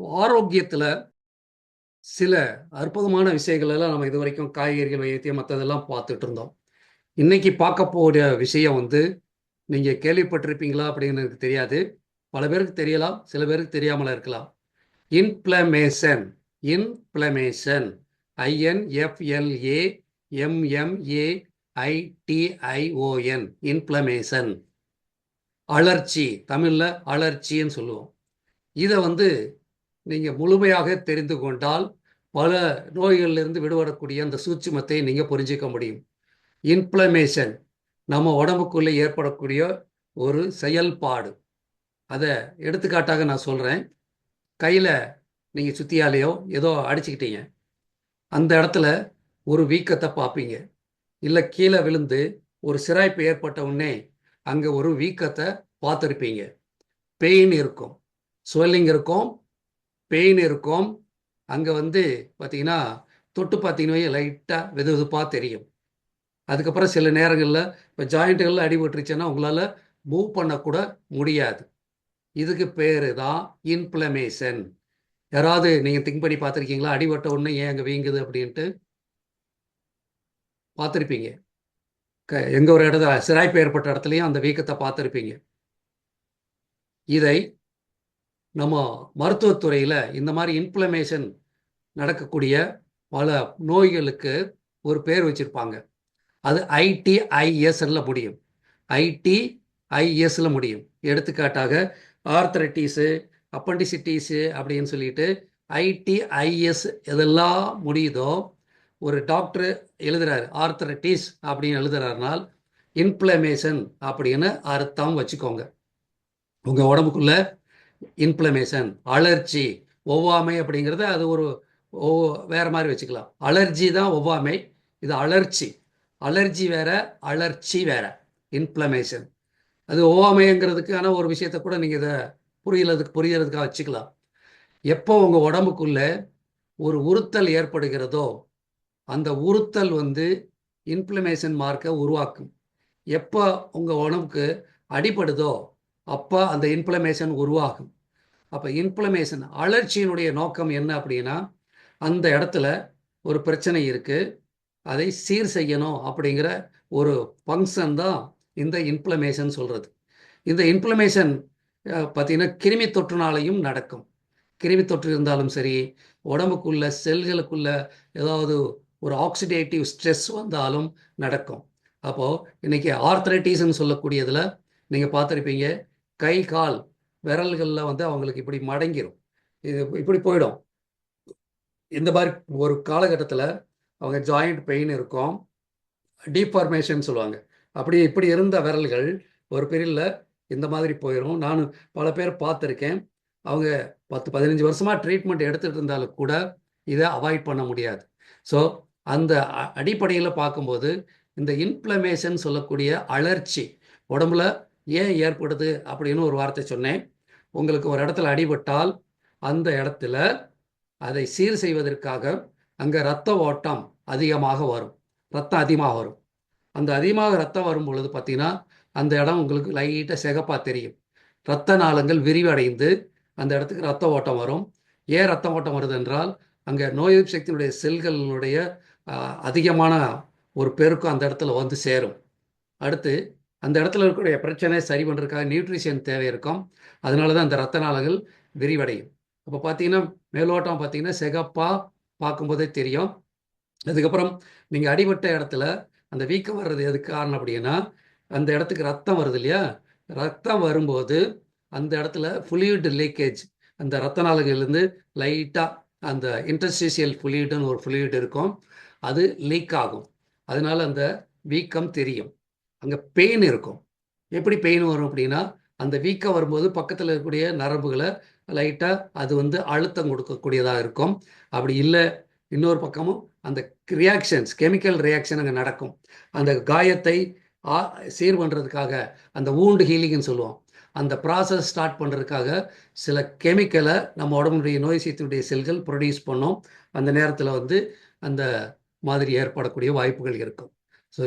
ஆரோக்கியத்தில் சில அற்புதமான விஷயங்களெல்லாம் நம்ம இது வரைக்கும் காய்கறிகள் வைத்தியம் மற்றதெல்லாம் பார்த்துட்டு இருந்தோம். இன்னைக்கு பார்க்க போகிற விஷயம் வந்து நீங்கள் கேள்விப்பட்டிருப்பீங்களா அப்படின்னு எனக்கு தெரியாது. பல பேருக்கு தெரியலாம் சில பேருக்கு தெரியாமல் இருக்கலாம். Inflammation inflammation I N F L A M M A I T I O N inflammation அலர்ச்சி தமிழில் அலர்ச்சின்னு சொல்லுவோம். இதை வந்து நீங்கள் முழுமையாக தெரிந்து கொண்டால் பல நோய்களிலிருந்து விடுபடக்கூடிய அந்த சூட்சுமத்தை நீங்கள் புரிஞ்சிக்க முடியும். இன்ஃப்ளமேஷன் நம்ம உடம்புக்குள்ளே ஏற்படக்கூடிய ஒரு செயல்பாடு. அதை எடுத்துக்காட்டாக நான் சொல்கிறேன் கையில் நீங்கள் சுத்தியாலேயோ ஏதோ அடிச்சுக்கிட்டீங்க. அந்த இடத்துல ஒரு வீக்கத்தை பார்ப்பீங்க. இல்லை கீழே விழுந்து ஒரு சிராய்ப்பு ஏற்பட்ட உடனே அங்கே ஒரு வீக்கத்தை பார்த்துருப்பீங்க. பெயின் இருக்கும். ஸ்வெல்லிங் இருக்கும். பெயின் இருக்கும். அங்கே வந்து பார்த்தீங்கன்னா தொட்டு பார்த்தீங்கன்னா லைட்டாக வெது வெதுப்பாக தெரியும். அதுக்கப்புறம் சில நேரங்களில் இப்போ ஜாயிண்ட்டுகளில் அடிபட்டுருச்சுன்னா உங்களால் மூவ் பண்ணக்கூட முடியாது. இதுக்கு பேர் தான் இன்ஃப்ளமேஷன் யாராவது நீங்கள் திங்க் பண்ணி பார்த்துருக்கீங்களா? அடிபட்ட உடனே ஏன் அங்கே வீங்குது அப்படின்ட்டு? பார்த்துருப்பீங்க. க எங்கே ஒரு இடத்துல சிராய்ப்பு ஏற்பட்ட இடத்துலையும் அந்த வீக்கத்தை பார்த்துருப்பீங்க. இதை நம்ம மருத்துவத்துறையில் இந்த மாதிரி இன்ஃப்ளமேஷன் நடக்கக்கூடிய பல நோய்களுக்கு ஒரு பேர் வச்சுருப்பாங்க. அது ஐடிஐஎஸ்ல முடியும். ஐடிஐஎஸ்ல முடியும். எடுத்துக்காட்டாக ஆர்த்தரைட்டிஸு அப்பண்டிசிட்டிஸு அப்படின்னு சொல்லிட்டு ஐடிஐஎஸ் எதெல்லாம் முடியுதோ ஒரு டாக்டர் எழுதுறாரு ஆர்த்தரைட்டிஸ் அப்படின்னு எழுதுறாருனால் இன்ஃப்ளமேஷன் அப்படின்னு அர்த்தம் வச்சுக்கோங்க. உங்கள் உடம்புக்குள்ள இன்ஃப்ளமேஷன் அலர்ஜி ஒவ்வாமை அப்படிங்கிறத அது ஒரு ஓ வேற மாதிரி வச்சுக்கலாம். அலர்ஜி தான் ஒவ்வாமை. இது அலர்ச்சி அலர்ஜி வேற அலர்ச்சி வேற. இன்ஃப்ளமேஷன் அது ஒவ்வாமைங்கிறதுக்கான ஒரு விஷயத்த கூட நீங்கள் இதை புரியறதுக்கு புரியறதுக்காக வச்சுக்கலாம். எப்போ உங்கள் உடம்புக்குள்ளே ஒரு உறுத்தல் ஏற்படுகிறதோ அந்த உறுத்தல் வந்து இன்ஃப்ளமேஷன் மார்க்கை உருவாக்கும். எப்போ உங்கள் உடம்புக்கு அடிபடுதோ அப்போ அந்த இன்ஃப்ளமேஷன் உருவாகும். அப்போ இன்ஃப்ளமேஷன் அலர்ச்சியினுடைய நோக்கம் என்ன அப்படின்னா அந்த இடத்துல ஒரு பிரச்சனை இருக்குது அதை சீர் செய்யணும் அப்படிங்கிற ஒரு ஃபங்க்ஷன் தான் இந்த இன்ஃப்ளமேஷன் சொல்கிறது இந்த இன்ஃப்ளமேஷன் பார்த்தீங்கன்னா கிருமி தொற்றுனாலையும் நடக்கும். கிருமி தொற்று இருந்தாலும் சரி உடம்புக்குள்ள செல்களுக்குள்ள ஏதாவது ஒரு ஆக்சிடேட்டிவ் ஸ்ட்ரெஸ் வந்தாலும் நடக்கும். அப்போது இன்னைக்கு ஆர்த்தரைட்டிஸ்ன்னு சொல்லக்கூடியதில் நீங்கள் பார்த்துருப்பீங்க கை கால் விரல்களில் வந்து அவங்களுக்கு இப்படி மடங்கிடும் இது இப்படி போயிடும். இந்த மாதிரி ஒரு காலகட்டத்தில் அவங்க ஜாயிண்ட் பெயின் இருக்கும். டீஃபார்மேஷன் சொல்லுவாங்க. அப்படி இப்படி இருந்த விரல்கள் ஒரு பீரியடில் இந்த மாதிரி போயிடும் நான் பல பேர் பார்த்துருக்கேன். அவங்க பத்து பதினஞ்சு வருஷமாக ட்ரீட்மெண்ட் எடுத்துகிட்டு இருந்தாலும் கூட இதை அவாய்ட் பண்ண முடியாது. ஸோ அந்த அடிப்படையில் பார்க்கும்போது இந்த இன்ஃப்ளமேஷன் சொல்லக்கூடிய அலர்ச்சி உடம்புல ஏன் ஏற்படுது அப்படின்னு ஒரு வார்த்தை சொன்னேன். உங்களுக்கு ஒரு இடத்துல அடிபட்டால் அந்த இடத்துல அதை சீர் செய்வதற்காக அங்கே ரத்த ஓட்டம் அதிகமாக வரும். ரத்தம் அதிகமாக வரும். அந்த அதிகமாக ரத்தம் வரும் பொழுது பார்த்தீங்கன்னா அந்த இடம் உங்களுக்கு லைட்டாக சிகப்பாக தெரியும். இரத்த நாளங்கள் விரிவடைந்து அந்த இடத்துக்கு ரத்த ஓட்டம் வரும். ஏன் ரத்த ஓட்டம் வருது என்றால் அங்கே நோய் எதிர்ப்பு சக்தியினுடைய செல்களினுடைய அதிகமான ஒரு பெருக்கம் அந்த இடத்துல வந்து சேரும். அடுத்து அந்த இடத்துல இருக்கக்கூடிய பிரச்சனை சரி பண்ணுறதுக்காக நியூட்ரிஷன் தேவை இருக்கும். அதனால தான் அந்த ரத்த நாளங்கள் விரிவடையும். அப்போ பார்த்தீங்கன்னா மேலோட்டம் பார்த்தீங்கன்னா சிகப்பாக பார்க்கும்போதே தெரியும். அதுக்கப்புறம் நீங்கள் அடிபட்ட இடத்துல அந்த வீக்கம் வர்றது எதுக்கு காரணம் அப்படின்னா அந்த இடத்துக்கு ரத்தம் வருது இல்லையா? ரத்தம் வரும்போது அந்த இடத்துல ஃபுலியூட் லீக்கேஜ் அந்த ரத்த நாளங்கள்லேருந்து லைட்டாக அந்த இன்டர்ஸ்டிஷியல் ஃபுலியூடுன்னு ஒரு ஃபுலியூட் இருக்கும். அது லீக் ஆகும். அதனால அந்த வீக்கம் தெரியும். அங்கே பெயின் இருக்கும். எப்படி பெயின் வரும் அப்படின்னா அந்த வீக்கம் வரும்போது பக்கத்தில் இருக்கக்கூடிய நரம்புகளை லைட்டாக அது வந்து அழுத்தம் கொடுக்கக்கூடியதாக இருக்கும். அப்படி இல்லை இன்னொரு பக்கமும் அந்த ரியாக்ஷன்ஸ் கெமிக்கல் ரியாக்ஷன் அங்கே நடக்கும். அந்த காயத்தை சீர் பண்ணுறதுக்காக அந்த ஊண்டு ஹீலிங்னு சொல்லுவோம். அந்த ப்ராசஸ் ஸ்டார்ட் பண்ணுறதுக்காக சில கெமிக்கலை நம்ம உடம்புடைய நோய் சீத்தினுடைய செல்கள் ப்ரொடியூஸ் பண்ணும். அந்த நேரத்தில் வந்து அந்த மாதிரி ஏற்படக்கூடிய வாய்ப்புகள் இருக்கும். ஸோ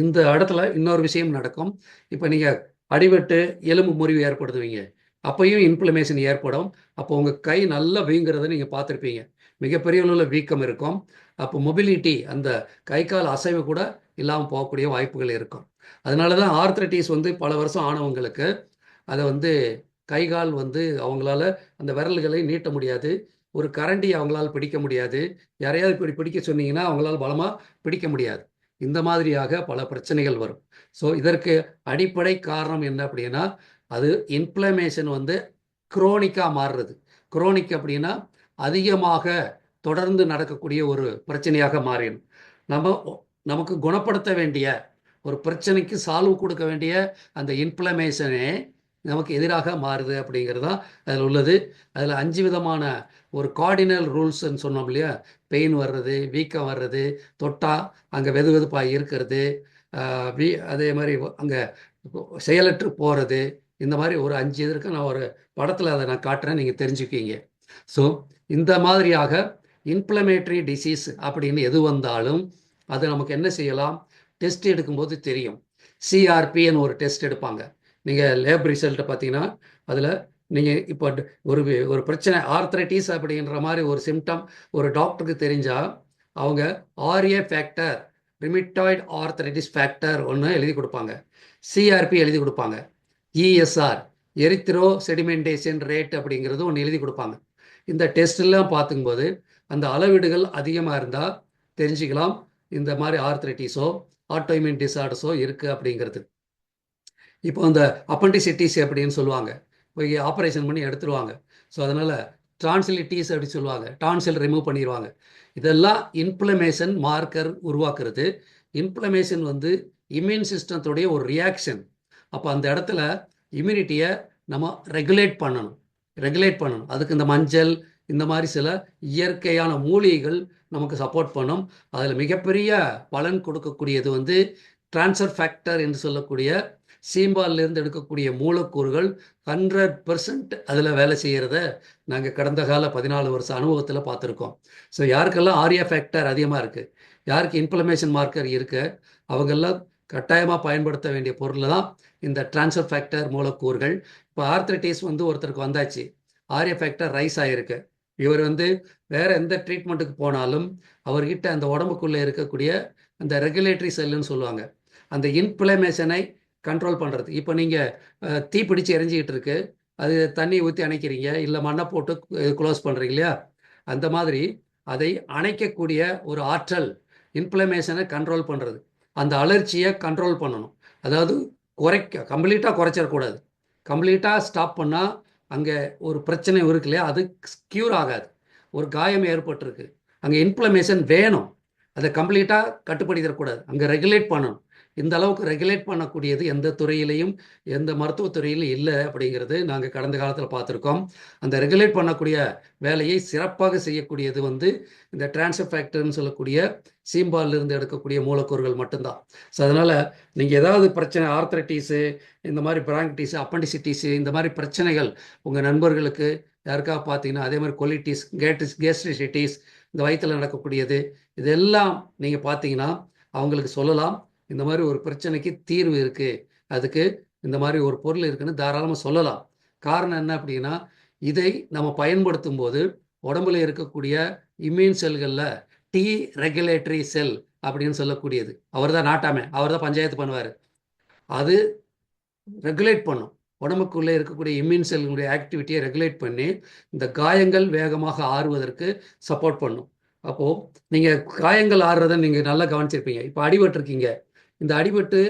இந்த இடத்துல இன்னொரு விஷயம் நடக்கும். இப்போ நீங்கள் அடிபட்டு எலும்பு முறிவு ஏற்படுத்துவீங்க. அப்பையும் இன்ஃப்ளமேஷன் ஏற்படும். அப்போ உங்கள் கை நல்லா வீங்கிறத நீங்கள் பார்த்துருப்பீங்க. மிகப்பெரிய அளவில் வீக்கம் இருக்கும். அப்போ மொபிலிட்டி அந்த கை கால் அசைவு கூட இல்லாமல் போகக்கூடிய வாய்ப்புகள் இருக்கும். அதனால தான் ஆர்த்ரட்டிஸ் வந்து பல வருஷம் ஆனவங்களுக்கு அதை வந்து கை கால் வந்து அவங்களால அந்த விரல்களை நீட்ட முடியாது. ஒரு கரண்டி அவங்களால் பிடிக்க முடியாது. யாரையாவது இப்படி பிடிக்க சொன்னீங்கன்னா அவங்களால் பலமாக பிடிக்க முடியாது. இந்த மாதிரியாக பல பிரச்சனைகள் வரும். ஸோ இதற்கு அடிப்படை காரணம் என்ன அப்படின்னா அது இன்ஃப்ளமேஷன் வந்து குரோனிக்காக மாறுறது. குரோனிக் அப்படின்னா அதிகமாக தொடர்ந்து நடக்கக்கூடிய ஒரு பிரச்சனையாக மாறிடும். நம்ம நமக்கு குணப்படுத்த வேண்டிய ஒரு பிரச்சனைக்கு சால்வ் கொடுக்க வேண்டிய அந்த இன்ஃப்ளமேஷனே நமக்கு எதிராக மாறுது அப்படிங்கிறது தான் அதில் உள்ளது. அதில் அஞ்சு விதமான ஒரு கார்டினல் ரூல்ஸ்ன்னு சொன்னோம் இல்லையா? பெயின் வர்றது வீக்கம் வர்றது தொட்டா அங்கே வெது வெதுப்பாக இருக்கிறது வீ அதே மாதிரி அங்கே செயலற்று போகிறது இந்த மாதிரி ஒரு அஞ்சு இதற்கு நான் ஒரு படத்தில் அதை நான் காட்டுறேன் நீங்கள் தெரிஞ்சுக்கிங்க ஸோ இந்த மாதிரியாக இன்ஃப்ளமேட்டரி டிசீஸ் அப்படின்னு எது வந்தாலும் அது நமக்கு என்ன செய்யலாம்? டெஸ்ட் எடுக்கும்போது தெரியும். சிஆர்பின்னு ஒரு டெஸ்ட் எடுப்பாங்க. நீங்கள் லேப் ரிசல்ட்டை பார்த்தீங்கன்னா அதில் நீங்கள் இப்போ ஒரு ஒரு பிரச்சனை ஆர்த்ரைட்டிஸ் அப்படின்ற மாதிரி ஒரு சிம்டம் ஒரு டாக்டருக்கு தெரிஞ்சால் அவங்க RA factor rheumatoid arthritis factor ஒன்று எழுதி கொடுப்பாங்க. சிஆர்பி எழுதி கொடுப்பாங்க. இஎஸ்ஆர் எரித்ரோ செடிமெண்டேஷன் ரேட் அப்படிங்கிறது ஒன்று எழுதி கொடுப்பாங்க. இந்த டெஸ்ட்லாம் பார்த்துக்கும்போது அந்த அளவீடுகள் அதிகமாக இருந்தால் தெரிஞ்சுக்கலாம் இந்த மாதிரி ஆர்த்ரைட்டிஸோ ஆட்டோமின் டிசார்டர்ஸோ இருக்குது அப்படிங்கிறது. இப்போ அந்த அப்பண்டிசிட்டிஸ் அப்படின்னு சொல்லுவாங்க. ஆப்ரேஷன் பண்ணி எடுத்துருவாங்க. ஸோ அதனால் டிரான்சிலிட்டிஸ் அப்படி சொல்லுவாங்க. டான்சில் ரிமூவ் பண்ணிடுவாங்க இதெல்லாம் இன்ஃப்ளமேஷன் மார்க்கர் உருவாக்குறது. இன்ஃப்ளமேஷன் வந்து இம்யூன் சிஸ்டத்துடைய ஒரு ரியாக்ஷன் அப்போ அந்த இடத்துல இம்யூனிட்டியை நம்ம ரெகுலேட் பண்ணணும். ரெகுலேட் பண்ணணும். அதுக்கு இந்த மஞ்சள் இந்த மாதிரி சில இயற்கையான மூலிகைகள் நமக்கு சப்போர்ட் பண்ணும். அதில் மிகப்பெரிய பலன் கொடுக்கக்கூடியது வந்து டிரான்ஸ்ஃபர் ஃபேக்டர் என்று சொல்லக்கூடிய சீம்பாலிருந்து எடுக்கக்கூடிய மூலக்கூறுகள் ஹண்ட்ரட் பர்சன்ட் அதில் வேலை செய்கிறத நாங்கள் கடந்த கால பதினாலு வருஷம் அனுபவத்தில் பார்த்துருக்கோம். ஸோ யாருக்கெல்லாம் ஆரியா ஃபேக்டர் அதிகமாக இருக்குது யாருக்கு இன்ஃப்ளமேஷன் மார்க்கர் இருக்கு அவங்கெல்லாம் கட்டாயமாக பயன்படுத்த வேண்டிய பொருள் தான் இந்த டிரான்ஸ்ஃபர் ஃபேக்டர் மூலக்கூறுகள். இப்போ ஆர்த்ரைட்டிஸ் வந்து ஒருத்தருக்கு வந்தாச்சு ஆரிய ஃபேக்டர் ரைஸ் ஆகிருக்கு இவர் வந்து வேற எந்த ட்ரீட்மெண்ட்டுக்கு போனாலும் அவர்கிட்ட அந்த உடம்புக்குள்ளே இருக்கக்கூடிய அந்த ரெகுலேட்டரி செல்லுன்னு சொல்லுவாங்க. அந்த இன்ஃப்ளமேஷனை கண்ட்ரோல் பண்ணுறது இப்போ நீங்கள் தீ பிடிச்சி எரிஞ்சிக்கிட்டு இருக்கு. அது தண்ணி ஊற்றி அணைக்கிறீங்க. இல்லை மண்ணை போட்டு க்ளோஸ் பண்ணுறீங்க இல்லையா? அந்த மாதிரி அதை அணைக்கக்கூடிய ஒரு ஆற்றல் இன்ஃப்ளமேஷனை கண்ட்ரோல் பண்ணுறது அந்த அலர்ச்சியை கண்ட்ரோல் பண்ணணும். அதாவது குறைக்க கம்ப்ளீட்டாக குறைச்சிடக்கூடாது. கம்ப்ளீட்டாக ஸ்டாப் பண்ணால் அங்கே ஒரு பிரச்சனை இருக்கு இல்லையா? அது க்யூர் ஆகாது. ஒரு காயம் ஏற்பட்டிருக்கு. அங்கே இன்ஃப்ளமேஷன் வேணும். அதை கம்ப்ளீட்டாக கட்டுப்படுத்திடக்கூடாது. அங்கே ரெகுலேட் பண்ணணும். இந்த அளவுக்கு ரெகுலேட் பண்ணக்கூடியது எந்த துறையிலையும் எந்த மருத்துவத்துறையிலும் இல்லை அப்படிங்கிறது நாங்கள் கடந்த காலத்தில் பார்த்துருக்கோம். அந்த ரெகுலேட் பண்ணக்கூடிய வேலையை சிறப்பாக செய்யக்கூடியது வந்து இந்த டிரான்ஸ்ஃபர் ஃபேக்டர்னு சொல்லக்கூடிய சீம்பாலிருந்து எடுக்கக்கூடிய மூலக்கூறுகள் மட்டும்தான். ஸோ அதனால் நீங்கள் ஏதாவது பிரச்சனை ஆர்த்ரட்டிஸு இந்த மாதிரி பிராங்கிட்டிஸு அப்பண்டிசிட்டிஸு இந்த மாதிரி பிரச்சனைகள் உங்கள் நண்பர்களுக்கு யாருக்காக பார்த்தீங்கன்னா அதே மாதிரி கொலிட்டிஸ் கேட்ரிஸ் கேஸ்ட்ரிசிட்டிஸ் இந்த வயிற்றில் நடக்கக்கூடியது இதெல்லாம் நீங்கள் பார்த்தீங்கன்னா அவங்களுக்கு சொல்லலாம். இந்த மாதிரி ஒரு பிரச்சனைக்கு தீர்வு இருக்குது அதுக்கு இந்த மாதிரி ஒரு பொருள் இருக்குன்னு தாராளமாக சொல்லலாம். காரணம் என்ன அப்படின்னா இதை நம்ம பயன்படுத்தும் போது உடம்புல இருக்கக்கூடிய இம்யூன் செல்களில் டி ரெகுலேட்டரி செல் அப்படின்னு சொல்லக்கூடியது. அவர் தான் நாட்டாமே. அவர் தான் பஞ்சாயத்து பண்ணுவார். அது ரெகுலேட் பண்ணும். உடம்புக்குள்ளே இருக்கக்கூடிய இம்யூன் செல்களுடைய ஆக்டிவிட்டியை ரெகுலேட் பண்ணி இந்த காயங்கள் வேகமாக ஆறுவதற்கு சப்போர்ட் பண்ணும். அப்போது நீங்கள் காயங்கள் ஆறுறதை நீங்கள் நல்லா கவனிச்சிருப்பீங்க. இப்போ அடிபட்டிருக்கீங்க. இந்த அடிபட்டு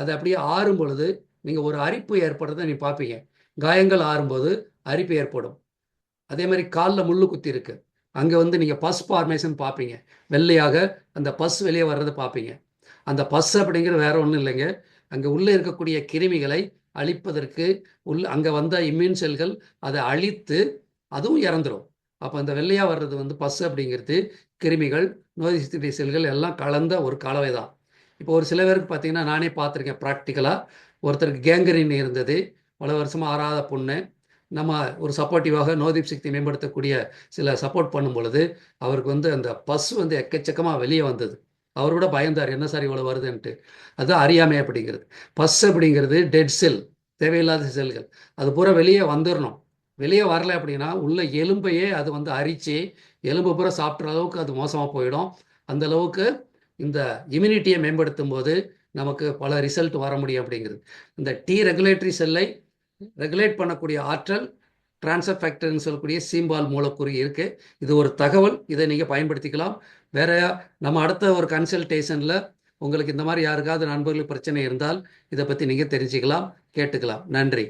அது அப்படியே ஆறும் பொழுது நீங்கள் ஒரு அரிப்பு ஏற்படுறத நீ பார்ப்பீங்க. காயங்கள் ஆறும்போது அரிப்பு ஏற்படும். அதே மாதிரி காலில் முள்ளு குத்தி இருக்கு. அங்கே வந்து நீங்கள் பஸ் ஃபார்மேஷன் பார்ப்பீங்க. வெள்ளையாக அந்த பஸ் வெளியே வர்றதை பார்ப்பீங்க. அந்த பஸ் அப்படிங்கிறது வேற ஒன்றும் இல்லைங்க. அங்கே உள்ளே இருக்கக்கூடிய கிருமிகளை அழிப்பதற்கு உள் அங்கே வந்த இம்யூன் செல்கள் அதை அழித்து அதுவும் இறந்துடும் அப்போ அந்த வெள்ளையாக வர்றது வந்து பஸ் அப்படிங்கிறது கிருமிகள் நோய் செல்கள் எல்லாம் கலந்த ஒரு கலவை தான் இப்போ ஒரு சில பேருக்கு பார்த்தீங்கன்னா நானே பார்த்துருக்கேன் ப்ராக்டிக்கலாக ஒருத்தருக்கு கேங்கரின் இருந்தது. பல வருஷமாக ஆறாத பொண்ணு. நம்ம ஒரு சப்போர்ட்டிவாக நோதீப் சக்தி மேம்படுத்தக்கூடிய சில சப்போர்ட் பண்ணும் பொழுது அவருக்கு வந்து அந்த பஸ் வந்து எக்கச்சக்கமாக வெளியே வந்தது. அவர் கூட பயந்தார் என்ன சார் இவ்வளோ வருதுன்ட்டு? அதுதான் அறியாமை அப்படிங்கிறது. பஸ் அப்படிங்கிறது டெட் செல் தேவையில்லாத செல்கள் அது பூரா வெளியே வந்துடணும் வெளியே வரல அப்படின்னா உள்ள எலும்பையே அது வந்து அரித்து எலும்பு பூரா சாப்பிட்ற அளவுக்கு அது மோசமாக போயிடும். அந்த அளவுக்கு இந்த இம்யூனிட்டியை மேம்படுத்தும் போது நமக்கு பல ரிசல்ட் வர முடியும் அப்படிங்கிறது. இந்த டி ரெகுலேட்டரி செல்லை ரெகுலேட் பண்ணக்கூடிய ஆற்றல் டிரான்ஸ்ஃபர் ஃபேக்டர்னு சொல்லக்கூடிய சீம்பால் மூலக்கூறு இருக்குது இது ஒரு தகவல். இதை நீங்கள் பயன்படுத்திக்கலாம். வேற நம்ம அடுத்த ஒரு கன்சல்டேஷனில் உங்களுக்கு இந்த மாதிரி யாருக்காவது நண்பர்களுக்கு பிரச்சனை இருந்தால் இதை பற்றி நீங்கள் தெரிஞ்சுக்கலாம் கேட்டுக்கலாம். நன்றி.